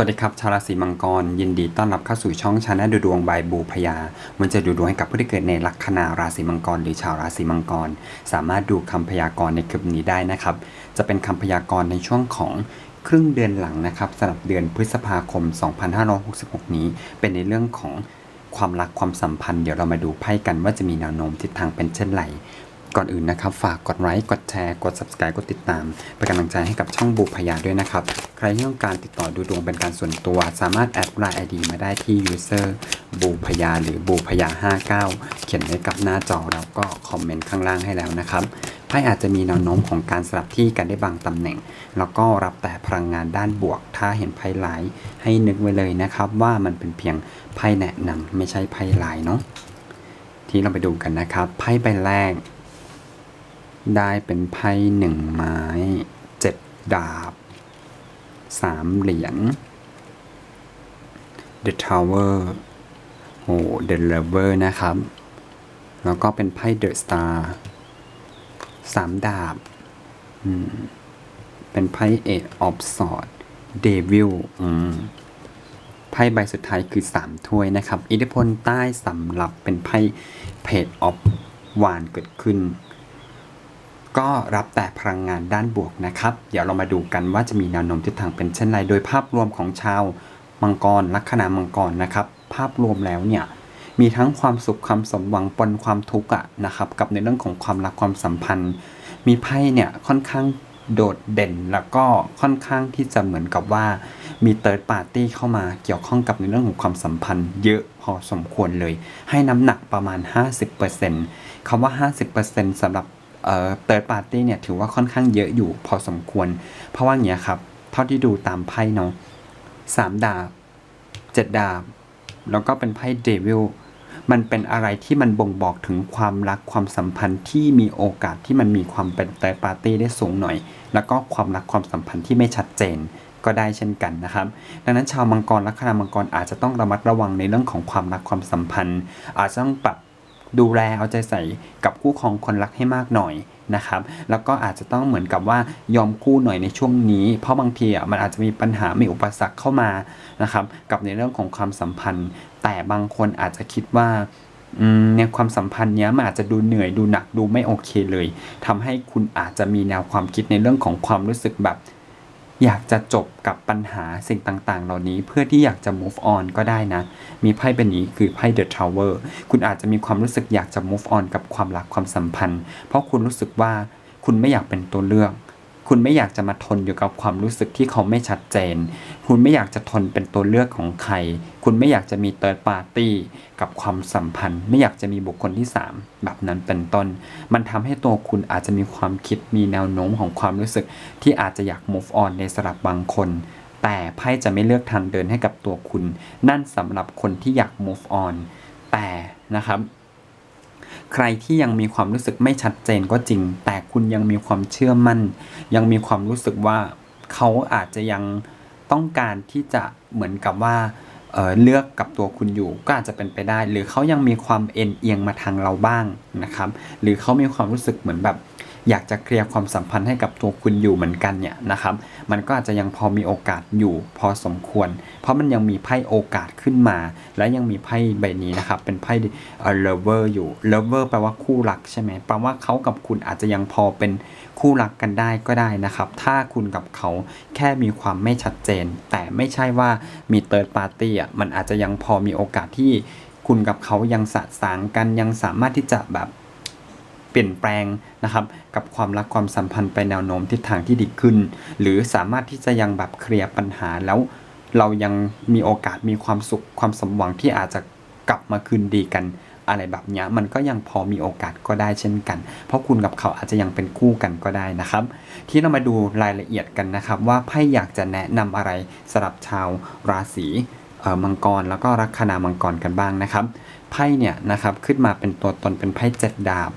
สวัสดีครับ ชาวราศีมังกร ยินดีต้อนรับเข้าสู่ช่องชาแนลดูดวงบายบูพยามันจะดูดวงให้กับผู้ที่เกิดในลัคนาราศีมังกร หรือชาวราศีมังกร สามารถดูคำพยากรณ์ในคลิปนี้ได้นะครับ จะเป็นคำพยากรณ์ในช่วงของครึ่งเดือนหลังนะครับสำหรับเดือนพฤษภาคม 2566 นี้ เป็นในเรื่องของความรักความสัมพันธ์เดี๋ยวเรามาดูไพ่กันว่าจะมีแนวโน้มทิศทางเป็นเช่นไร ก่อนอื่นนะครับ ฝากกดไลค์กดแชร์กด subscribe กดติดตาม เป็นกำลังใจให้กับช่องบูพยาด้วยนะครับ ใครที่ต้องการติดต่อดูดวงเป็นการส่วนตัว สามารถแอดไลน์ ID มาได้ที่ user บูพยาหรือบูพยา 59 เขียนไว้กับหน้าจอแล้วก็คอมเมนต์ข้างล่างให้แล้วนะครับไพ่อาจจะมีแนวโน้มของการสลับที่กันได้บางตำแหน่ง แล้วก็รับแต่พลังงานด้านบวก ถ้าเห็นไพ่หลายให้นึกไว้เลยนะครับว่ามันเป็นเพียงไพ่แนะนำไม่ใช่ไพ่ลายเนาะที่เราไปดูกันนะครับไพ่ใบแรก ได้เป็นไพ่หนึ่งไม้เจ็ดดาบสามเหรียญ The Tower โอ้ The Lover นะครับ แล้วก็เป็นไพ่ The Star สามดาบ อืม เป็นไพ่ Eight of Swords Devil อืม ไพ่ใบสุดท้ายคือ3ถ้วยนะครับ อิทธิพลใต้สำหรับเป็นไพ่ Page of วานเกิดขึ้น ก็รับแต่พลังงานด้านบวกนะครับ เดี๋ยวเรามาดูกันว่าจะมีแนวโน้มทิศทางเป็นเช่นไรโดยภาพรวมของชาวมังกรลัคนามังกรนะครับ ภาพรวมแล้วเนี่ยมีทั้งความสุขความสมหวังปนความทุกข์อะนะครับกับในเรื่องของความรักความสัมพันธ์ มีไพ่เนี่ยค่อนข้างโดดเด่นแล้วก็ค่อนข้างที่จะเหมือนกับว่ามีเติร์ดปาร์ตี้เข้ามาเกี่ยวข้องกับในเรื่องของความสัมพันธ์ เยอะพอสมควรเลย ให้น้ำหนักประมาณ 50%คำว่า 50%สำหรับ เอ่อ third party เนี่ยถือว่าค่อนข้างเยอะอยู่พอสมควร เพราะว่าอย่างเงี้ยครับเท่าที่ดูตามไพ่เนาะสามดาบเจ็ดดาบ แล้วก็เป็นไพ่เดวิลมันเป็นอะไรที่มันบ่งบอกถึงความรักความสัมพันธ์ที่มีโอกาสที่มันมีความเป็น third party ได้สูงหน่อย แล้วก็ความรักความสัมพันธ์ที่ไม่ชัดเจนก็ได้เช่นกันนะครับ ดังนั้นชาวมังกรลัคนามังกรอาจจะต้องระมัดระวังในเรื่องของความรักความสัมพันธ์ อาจจะต้องปรับ ดูแลเอาใจใส่กับคู่ครองคนรักให้มากหน่อยนะครับ แล้วก็อาจจะต้องเหมือนกับว่ายอมคู่หน่อยในช่วงนี้ เพราะบางทีอะมันอาจจะมีปัญหา มีอุปสรรคเข้ามานะครับ กับในเรื่องของความสัมพันธ์ แต่บางคนอาจจะคิดว่าเนี่ยความสัมพันธ์เนี้ยมันอาจจะดูเหนื่อยดูหนักดูไม่โอเคเลยทำให้คุณอาจจะมีแนวความคิดในเรื่องของความรู้สึกแบบ อยากจะจบกับปัญหาสิ่งต่างๆ เหล่านี้เพื่อที่อยากจะ move on ก็ได้นะ มีไพ่เป็นนี้คือไพ่ The Tower คุณอาจจะมีความรู้สึกอยากจะ move on กับความรักความสัมพันธ์ เพราะคุณรู้สึกว่าคุณไม่อยากเป็นตัวเลือก คุณไม่อยากจะมาทนอยู่กับความรู้สึกที่เขาไม่ชัดเจน คุณไม่อยากจะทนเป็นตัวเลือกของใคร คุณไม่อยากจะมีเติร์ดปาร์ตี้กับความสัมพันธ์ ไม่อยากจะมีบุคคลที่ 3 แบบนั้นเป็นต้น มันทำให้ตัวคุณอาจจะมีความคิดมีแนวโน้มของความรู้สึก ที่อาจจะอยาก move on ในสำหรับบางคนแต่ไพ่จะไม่เลือกทางเดินให้กับตัวคุณ นั่นสำหรับคนที่อยาก move on แต่นะครับ ใครที่ยังมีความรู้สึกไม่ชัดเจนก็จริง แต่คุณยังมีความเชื่อมั่น ยังมีความรู้สึกว่าเขาอาจจะยังต้องการที่จะเหมือนกับว่าเเลือกกับตัวคุณอยู่ก็อาจจะเป็นไปได้ หรือเขายังมีความเอ็นเอียงมาทางเราบ้างนะครับ หรือเขามีความรู้สึกเหมือนแบบ อยากจะเคลียร์ความสัมพันธ์ให้กับตัวคุณอยู่เหมือนกันเนี่ยนะครับ มันก็อาจจะยังพอมีโอกาสอยู่พอสมควร เพราะมันยังมีไพ่โอกาสขึ้นมา และยังมีไพ่ใบนี้นะครับ เป็นไพ่เอ่อ lover อยู่ lover แปลว่าคู่รักใช่ไหมแปลว่าเขากับคุณอาจจะยังพอเป็นคู่รักกันได้ก็ได้นะครับ ถ้าคุณกับเขาแค่มีความไม่ชัดเจน แต่ไม่ใช่ว่ามี third party อะมันอาจจะยังพอมีโอกาสที่คุณกับเขายังสะสางกันยังสามารถที่จะแบบ เปลี่ยนแปลงนะครับกับความรักความสัมพันธ์ไปแนวโน้มทิศทางที่ดีขึ้น หรือสามารถที่จะยังแบบเคลียร์ปัญหาแล้ว เรายังมีโอกาสมีความสุขความสมหวังที่อาจจะกลับมาคืนดีกันอะไรแบบนี้มันก็ยังพอมีโอกาสก็ได้เช่นกัน เพราะคุณกับเขาอาจจะยังเป็นคู่กันก็ได้นะครับ ที่เรามาดูรายละเอียดกันนะครับ ว่าไพ่อยากจะแนะนำอะไรสำหรับชาวราศีมังกรแล้วก็ลัคนามังกรกันบ้างนะครับไพ่เนี่ยนะครับขึ้นมาเป็นตัวตนเป็นไพ่เจ็ดดาบ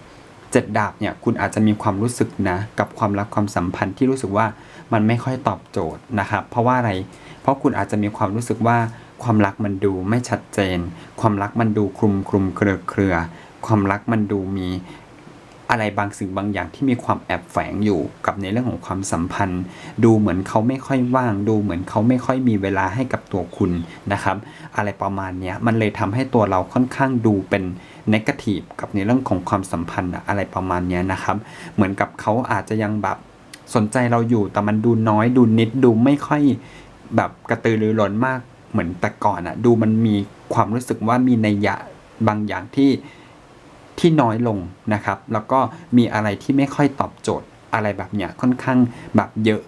เจ็ดดาบเนี่ยคุณอาจจะมีความรู้สึกนะกับความรักความสัมพันธ์ที่รู้สึกว่ามันไม่ค่อยตอบโจทย์นะครับเพราะว่าอะไร เพราะคุณอาจจะมีความรู้สึกว่าความรักมันดูไม่ชัดเจน ความรักมันดูคลุมคลุมเครือเครือ ความรักมันดูมี อะไรบางสิ่งบางอย่างที่มีความแอบแฝงอยู่กับในเรื่องของความสัมพันธ์ ดูเหมือนเขาไม่ค่อยว่าง ดูเหมือนเขาไม่ค่อยมีเวลาให้กับตัวคุณนะครับ อะไรประมาณนี้มันเลยทำให้ตัวเราค่อนข้างดูเป็นนกาทีฟกับในเรื่องของความสัมพันธ์อะไรประมาณนี้นะครับ เหมือนกับเขาอาจจะยังแบบสนใจเราอยู่แต่มันดูน้อยดูนิดดูไม่ค่อยแบบกระตือรือร้นมากเหมือนแต่ก่อนอะดูมันมีความรู้สึกว่ามีนัยยะบางอย่างที่ ที่น้อยลงนะครับ แล้วก็มีอะไรที่ไม่ค่อยตอบโจทย์อะไรแบบเนี้ยค่อนข้างแบบเยอะ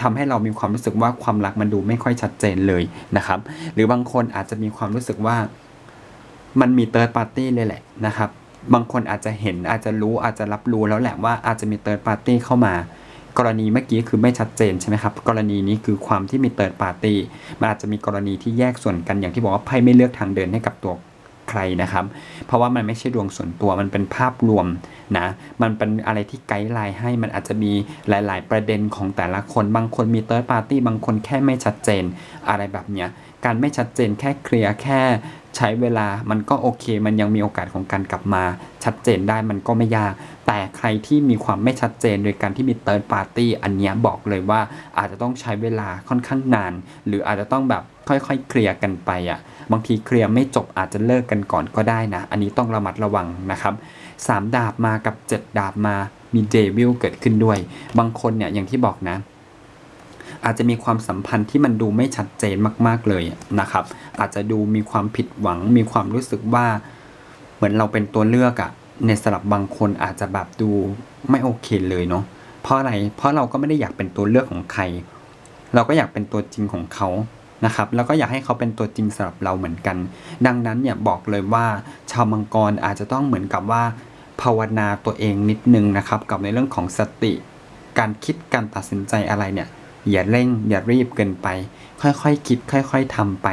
ทำให้เรามีความรู้สึกว่าความรักมันดูไม่ค่อยชัดเจนเลยนะครับ หรือบางคนอาจจะมีความรู้สึกว่ามันมีเติร์ดปาร์ตี้เลยแหละนะครับ บางคนอาจจะเห็นอาจจะรู้อาจจะรับรู้แล้วแหละว่าอาจจะมีเติร์ดปาร์ตี้เข้ามากรณีเมื่อกี้คือไม่ชัดเจนใช่ไหมครับ กรณีนี้คือความที่มีเติร์ดปาร์ตี้มันอาจจะมีกรณีที่แยกส่วนกันอย่างที่บอกว่าไพ่ไม่เลือกทางเดินให้กับตัว ใครนะครับ เพราะว่ามันไม่ใช่ดวงส่วนตัวมันเป็นภาพรวมนะมันเป็นอะไรที่ไกด์ไลน์ให้มันอาจจะมีหลาย ๆ ประเด็นของแต่ละคนบางคนมีเติร์ดปาร์ตี้บางคนแค่ไม่ชัดเจนอะไรแบบเนี้ยการไม่ชัดเจนแค่เคลียร์แค่ ใช้เวลามันก็โอเค มันยังมีโอกาสของการกลับมาชัดเจนได้มันก็ไม่ยาก แต่ใครที่มีความไม่ชัดเจนโดยการที่มีเติร์ดปาร์ตี้อันนี้บอกเลยว่าอาจจะต้องใช้เวลาค่อนข้างนาน หรืออาจจะต้องแบบค่อยๆ เคลียร์กันไปอะบางทีเคลียร์ไม่จบอาจจะเลิกกันก่อนก็ได้นะ อันนี้ต้องระมัดระวังนะครับสามดาบมากับเจ็ดดาบมามีเดวิลเกิดขึ้นด้วย บางคนเนี่ยอย่างที่บอกนะ อาจจะมีความสัมพันธ์ที่มันดูไม่ชัดเจนมากๆเลยนะครับ อาจจะดูมีความผิดหวัง มีความรู้สึกว่า เหมือนเราเป็นตัวเลือกอะในสำหรับบางคนอาจจะแบบดูไม่โอเคเลยเนาะเพราะอะไรเพราะเราก็ไม่ได้อยากเป็นตัวเลือกของใคร เราก็อยากเป็นตัวจริงของเขานะครับแล้วก็อยากให้เขาเป็นตัวจริงสำหรับเราเหมือนกัน ดังนั้นเนี่ยบอกเลยว่าชาวมังกรอาจจะต้องเหมือนกับว่า ภาวนาตัวเองนิดนึงนะครับ กับในเรื่องของสติ การคิดการตัดสินใจอะไรเนี่ย อย่าเร่ง อย่ารีบเกินไป ค่อยๆคคิด ค่อย ๆทำไป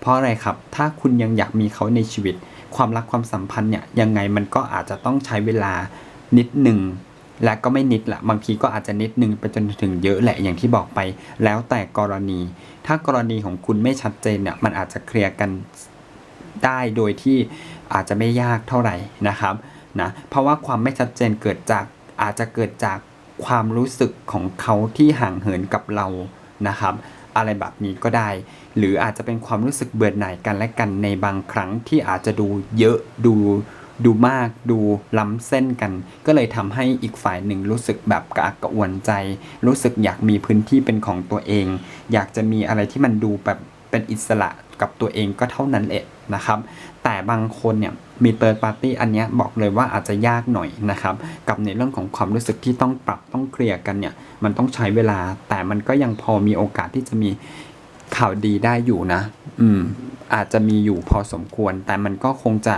เพราะอะไรครับ ถ้าคุณยังอยากมีเขาในชีวิต ความรักความสัมพันธ์เนี่ยยังไงมันก็อาจจะต้องใช้เวลานิดหนึ่งและก็ไม่นิดละบางทีก็อาจจะนิดหนึ่งไปจนถึงเยอะแหละอย่างที่บอกไป แล้วแต่กรณี ถ้ากรณีของคุณไม่ชัดเจนเนี่ยมันอาจจะเคลียร์กันได้โดยที่อาจจะไม่ยากเท่าไหร่นะครับนะเพราะว่าความไม่ชัดเจนเกิดจากอาจจะเกิดจาก ความรู้สึกของเขาที่ห่างเหินกับเรานะครับ อะไรแบบนี้ก็ได้ หรืออาจจะเป็นความรู้สึกเบื่อหน่ายกันและกันในบางครั้งที่อาจจะดูเยอะดูดูมากดูล้ำเส้นกัน ก็เลยทำให้อีกฝ่ายหนึ่งรู้สึกแบบกระอักกระอ่วนใจ รู้สึกอยากมีพื้นที่เป็นของตัวเอง อยากจะมีอะไรที่มันดูแบบเป็นอิสระกับตัวเองก็เท่านั้นแหละนะครับ แต่บางคนเนี่ย มีเติร์ดปาร์ตี้อันเนี้ยบอกเลยว่าอาจจะยากหน่อยนะครับ กับในเรื่องของความรู้สึกที่ต้องปรับต้องเคลียร์กันเนี่ย มันต้องใช้เวลา แต่มันก็ยังพอมีโอกาสที่จะมีข่าวดีได้อยู่นะ อืม อาจจะมีอยู่พอสมควร แต่มันก็คงจะ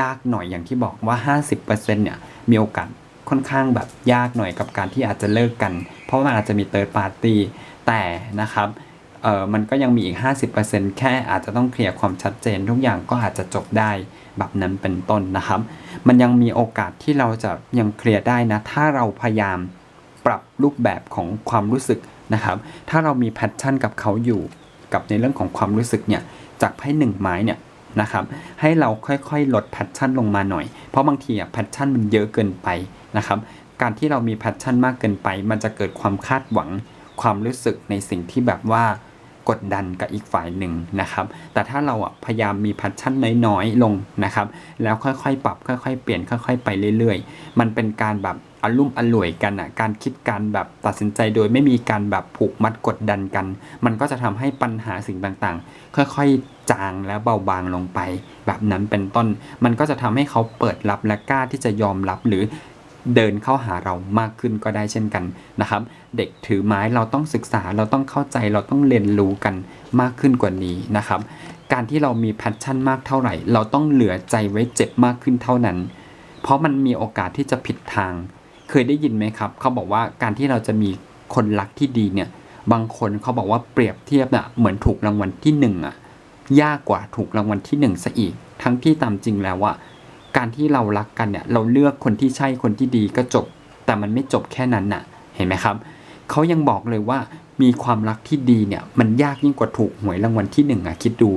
ยากหน่อยอย่างที่บอกว่า 50%เนี่ย มีโอกาสค่อนข้างแบบยากหน่อยกับการที่อาจจะเลิกกัน เพราะว่ามันอาจจะมีเติร์ดปาร์ตี้แต่นะครับ เออมันก็ยังมีอีก 50%แค่อาจจะต้องเคลียร์ความชัดเจน ทุกอย่างก็อาจจะจบได้แบบนั้นเป็นต้นนะครับ มันยังมีโอกาสที่เราจะยังเคลียร์ได้นะ ถ้าเราพยายามปรับรูปแบบของความรู้สึกนะครับ ถ้าเรามีแพชชั่นกับเขาอยู่กับในเรื่องของความรู้สึกเนี่ย จากไพ่หนึ่งไม้เนี่ยนะครับ ให้เราค่อยๆ ลดแพชชั่นลงมาหน่อย เพราะบางทีอะแพชชั่นมันเยอะเกินไปนะครับ การที่เรามีแพชชั่นมากเกินไป มันจะเกิดความคาดหวัง ความรู้สึกในสิ่งที่แบบว่า กดดันกับอีกฝ่ายหนึ่งนะครับ แต่ถ้าเราอะพยายามมีแพชชั่นน้อยๆลงนะครับ แล้วค่อยๆปรับค่อยๆเปลี่ยนค่อย ๆ ไปเรื่อยๆ มันเป็นการแบบอารมุ่มอร่วยกันอะ การคิดการแบบตัดสินใจโดยไม่มีการแบบผูกมัดกดดันกัน มันก็จะทำให้ปัญหาสิ่งต่างๆ ค่อยๆ จางและเบาบางลงไป แบบนั้นเป็นต้น มันก็จะทำให้เขาเปิดรับและกล้าที่จะยอมรับหรือ เดินเข้าหาเรามากขึ้นก็ได้เช่นกันนะครับ เด็กถือไม้เราต้องศึกษาเราต้องเข้าใจเราต้องเรียนรู้กันมากขึ้นกว่านี้นะครับ การที่เรามีแพชชั่นมากเท่าไหร่ เราต้องเหลือใจไว้เจ็บมากขึ้นเท่านั้น เพราะมันมีโอกาสที่จะผิดทาง เคยได้ยินไหมครับ เขาบอกว่าการที่เราจะมีคนรักที่ดีเนี่ยบางคนเขาบอกว่าเปรียบเทียบน่ะเหมือนถูกรางวัลที่หนึ่งอะยากกว่าถูกรางวัลที่หนึ่งซะอีก ทั้งที่ตามจริงแล้วอะ การที่เรารักกันเนี่ยเราเลือกคนที่ใช่คนที่ดีก็จบ แต่มันไม่จบแค่นั้นน่ะ เห็นไหมครับเขายังบอกเลยว่ามีความรักที่ดีเนี่ย มันยากยิ่งกว่าถูกหวยรางวัลที่หนึ่งอะคิดดู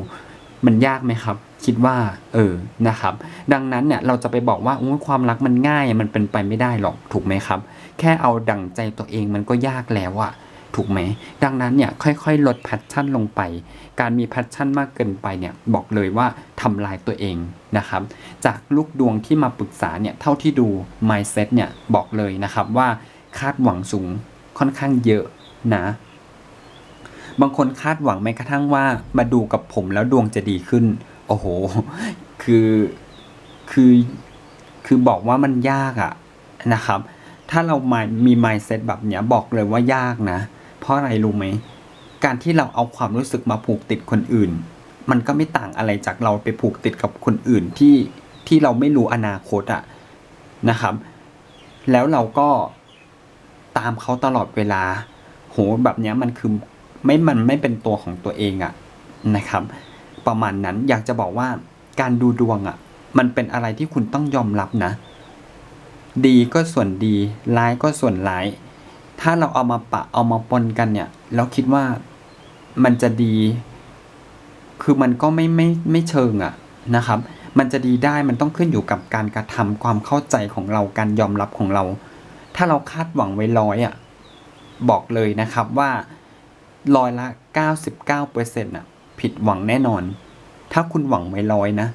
มันยากไหมครับ คิดว่า เออนะครับ ดังนั้นเนี่ยเราจะไปบอกว่าความรักมันง่ายมันเป็นไปไม่ได้หรอกถูกไหมครับ แค่เอาดั่งใจตัวเองมันก็ยากแล้วอะ ถูกไหม ดังนั้นเนี่ยค่อยๆ ลดแพชชั่นลงไป การมีแพชชั่นมากเกินไปเนี่ยบอกเลยว่าทำลายตัวเองนะครับ จากลูกดวงที่มาปรึกษาเนี่ยเท่าที่ดู mindset เนี่ยบอกเลยนะครับว่าคาดหวังสูงค่อนข้างเยอะนะ บางคนคาดหวังแม้กระทั่งว่ามาดูกับผมแล้วดวงจะดีขึ้น โอ้โห คือคือคือบอกว่ามันยากอะนะครับ ถ้าเรามามี mindset แบบเนี้ยบอกเลยว่ายากนะ ราะอะไรรู้ไหม การที่เราเอาความรู้สึกมาผูกติดคนอื่น มันก็ไม่ต่างอะไรจากเราไปผูกติดกับคนอื่นที่ที่เราไม่รู้อนาคตอะนะครับ แล้วเราก็ตามเขาตลอดเวลา โหแบบเนี้ยมันคือไม่มันไม่เป็นตัวของตัวเองอะนะครับ ประมาณนั้นอยากจะบอกว่าการดูดวงอะมันเป็นอะไรที่คุณต้องยอมรับนะ ดีก็ส่วนดี ร้ายก็ส่วนร้าย ถ้าเราเอามาปะเอามาปนกันเนี่ย เราคิดว่ามันจะดี คือมันก็ไม่ไม่ไม่เชิงอะนะครับ มันจะดีได้มันต้องขึ้นอยู่กับการกระทำความเข้าใจของเราการยอมรับของเรา ถ้าเราคาดหวังไว้ร้อยอะบอกเลยนะครับว่าร้อยละ 99%อน่ะผิดหวังแน่นอน ถ้าคุณหวังไว้ร้อยนะ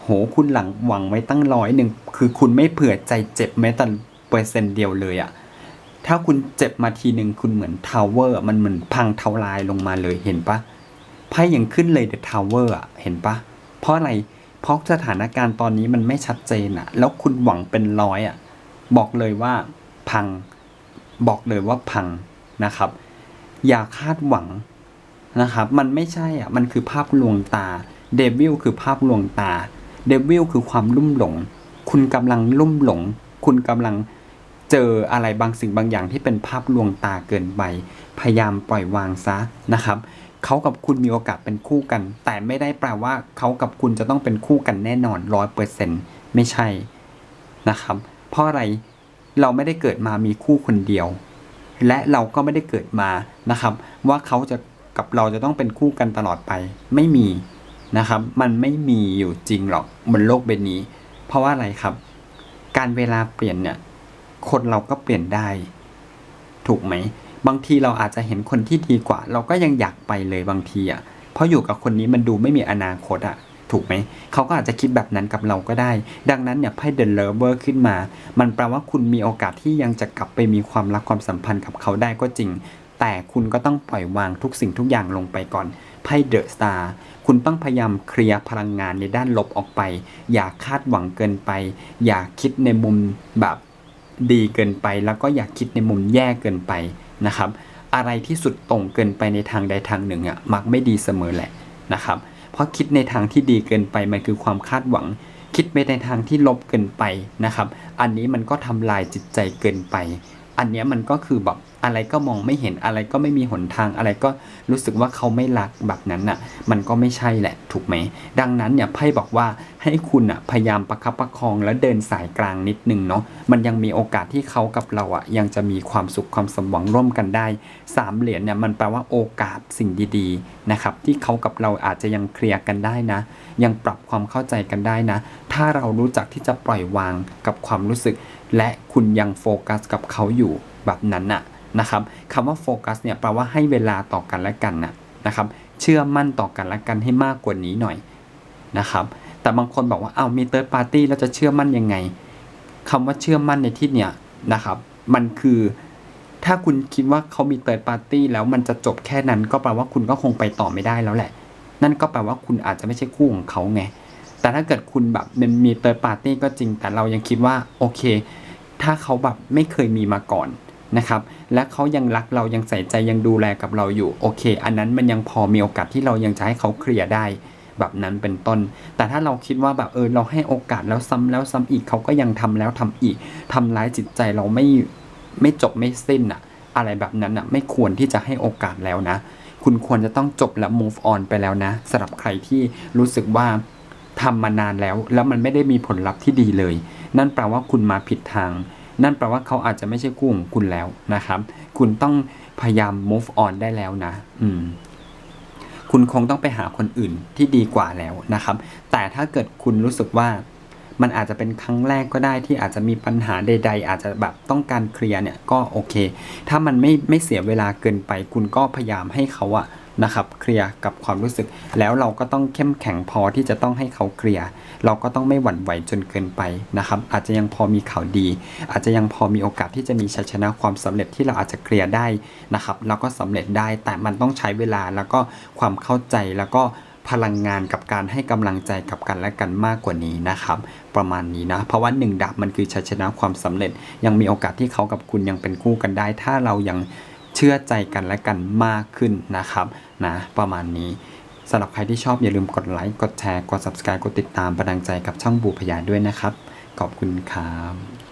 โหคุณหลังหวังไว้ตั้งร้อยหนึ่ง คือคุณไม่เผื่อใจเจ็บแม้แต่เปอร์เซ็นต์เดียวเลยอะ ถ้าคุณเจ็บมาทีหนึ่งคุณเหมือนทาวเวอร์มันเหมือนพังเทาลายลงมาเลยเห็นปะไพ่ยังขึ้นเลยเดอะทาวเวอร์อะเห็นปะเพราะอะไรเพราะสถานการณ์ตอนนี้มันไม่ชัดเจนอะแล้วคุณหวังเป็นร้อยอะบอกเลยว่าพัง บอกเลยว่าพังนะครับ อย่าคาดหวังนะครับ มันไม่ใช่อะ มันคือภาพลวงตา เดวิลคือภาพลวงตา เดวิลคือความลุ่มหลง คุณกำลังลุ่มหลง คุณกำลัง เจออะไรบางสิ่งบางอย่างที่เป็นภาพลวงตาเกินไป พยายามปล่อยวางซะนะครับเขากับคุณมีโอกาสเป็นคู่กัน แต่ไม่ได้แปลว่าเขากับคุณจะต้องเป็นคู่กันแน่นอนร้อยเปอร์เซ็นต์ไม่ใช่นะครับ เพราะอะไรเราไม่ได้เกิดมามีคู่คนเดียว และเราก็ไม่ได้เกิดมานะครับ ว่าเขาจะกับเราจะต้องเป็นคู่กันตลอดไป ไม่มีนะครับ มันไม่มีอยู่จริงหรอกบนโลกใบนี้ เพราะว่าอะไรครับ การเวลาเปลี่ยนเนี่ย คนเราก็เปลี่ยนได้ ถูกไหม บางทีเราอาจจะเห็นคนที่ดีกว่า เราก็ยังอยากไปเลยบางทีอะเพราะอยู่กับคนนี้มันดูไม่มีอนาคตอะถูกไหมเขาก็อาจจะคิดแบบนั้นกับเราก็ได้ ดังนั้นเนี่ยไพ่ The Lover ขึ้นมา มันแปลว่าคุณมีโอกาสที่ยังจะกลับไปมีความรักความสัมพันธ์กับเขาได้ก็จริง แต่คุณก็ต้องปล่อยวางทุกสิ่งทุกอย่างลงไปก่อนไพ่ The Star คุณต้องพยายามเคลียร์พลังงานในด้านลบออกไป อย่าคาดหวังเกินไป อย่าคิดในมุมแบบ ดีเกินไป แล้วก็อย่าคิดในมุมแย่เกินไปนะครับ อะไรที่สุดตรงเกินไปในทางใดทางหนึ่งอะมักไม่ดีเสมอแหละนะครับ เพราะคิดในทางที่ดีเกินไปมันคือความคาดหวัง คิดไปในทางที่ลบเกินไปนะครับ อันนี้มันก็ทำลายจิตใจเกินไป อันเนี้ยมันก็คือแบบอะไรก็มองไม่เห็นอะไรก็ไม่มีหนทางอะไรก็รู้สึกว่าเขาไม่รักแบบนั้นน่ะ มันก็ไม่ใช่แหละถูกไหม ดังนั้นเนี่ยไพ่บอกว่าให้คุณอะพยายามประคับประคองและเดินสายกลางนิดนึงเนาะมันยังมีโอกาสที่เขากับเราอะยังจะมีความสุขความสมหวังร่วมกันได้สามเหรียญเนี่ยมันแปลว่าโอกาสสิ่งดีๆนะครับที่เขากับเราอาจจะยังเคลียร์กันได้นะ ยังปรับความเข้าใจกันได้นะ ถ้าเรารู้จักที่จะปล่อยวางกับความรู้สึก และคุณยังโฟกัสกับเขาอยู่แบบนั้นน่ะนะครับคำว่าโฟกัสเนี่ยแปลว่าให้เวลาต่อกันและกันนะนะครับเชื่อมั่นต่อกันและกันให้มากกว่านี้หน่อยนะครับแต่บางคนบอกว่าเอามีเติร์ดปาร์ตี้แล้วจะเชื่อมั่นยังไงคำว่าเชื่อมั่นในที่เนี่ยนะครับมันคือถ้าคุณคิดว่าเขามีเติร์ดปาร์ตี้แล้วมันจะจบแค่นั้นก็แปลว่าคุณก็คงไปต่อไม่ได้แล้วแหละ นั่นก็แปลว่าคุณอาจจะไม่ใช่คู่ของเขาไงแต่ถ้าเกิดคุณแบบมันมีเติร์ดปาร์ตี้ก็จริง แต่เรายังคิดว่าโอเค ถ้าเขาแบบไม่เคยมีมาก่อนนะครับ และเขายังรักเรายังใส่ใจยังดูแลกับเราอยู่โอเค อันนั้นมันยังพอมีโอกาสที่เรายังจะให้เขาเคลียร์ได้แบบนั้นเป็นต้น แต่ถ้าเราคิดว่าแบบเออเราให้โอกาสแล้วซ้ำแล้วซ้ำอีกเขาก็ยังทำแล้วทำอีกทำร้ายจิตใจเราไม่ไม่จบไม่สิ้นอะอะไรแบบนั้นอะไม่ควรที่จะให้โอกาสแล้วนะ คุณควรจะต้องจบและ move on ไปแล้วนะสำหรับใครที่รู้สึกว่า ทำมานานแล้ว แล้วมันไม่ได้มีผลลัพธ์ที่ดีเลย นั่นแปลว่าคุณมาผิดทาง นั่นแปลว่าเขาอาจจะไม่ใช่คู่ของคุณแล้วนะครับ คุณต้องพยายาม move on ได้แล้วนะ อืม คุณคงต้องไปหาคนอื่นที่ดีกว่าแล้วนะครับ แต่ถ้าเกิดคุณรู้สึกว่ามันอาจจะเป็นครั้งแรกก็ได้ที่อาจจะมีปัญหาใด ๆ อาจจะแบบต้องการเคลียร์เนี่ยก็โอเค ถ้ามันไม่ไม่เสียเวลาเกินไป คุณก็พยายามให้เขาอะ นะครับเคลียร์กับความรู้สึก แล้วเราก็ต้องเข้มแข็งพอที่จะต้องให้เขาเคลียร์เราก็ต้องไม่หวั่นไหวจนเกินไปนะครับ อาจจะยังพอมีข่าวดี อาจจะยังพอมีโอกาสที่จะมีชัยชนะความสำเร็จที่เราอาจจะเคลียร์ได้นะครับแล้วก็สำเร็จได้แต่มันต้องใช้เวลาแล้วก็ความเข้าใจแล้วก็พลังงานกับการให้กำลังใจกับกันและกันมากกว่านี้นะครับ ประมาณนี้นะ เพราะว่าหนึ่งดาบมันคือชัยชนะความสำเร็จ ยังมีโอกาสที่เขากับคุณยังเป็นคู่กันได้ ถ้าเรายัง เชื่อใจกันและกันมากขึ้นนะครับนะประมาณนี้สำหรับใครที่ชอบอย่าลืมกดไลค์กดแชร์กด subscribe กดติดตามประดังใจกับช่องบูพยาด้วยนะครับ ขอบคุณครับ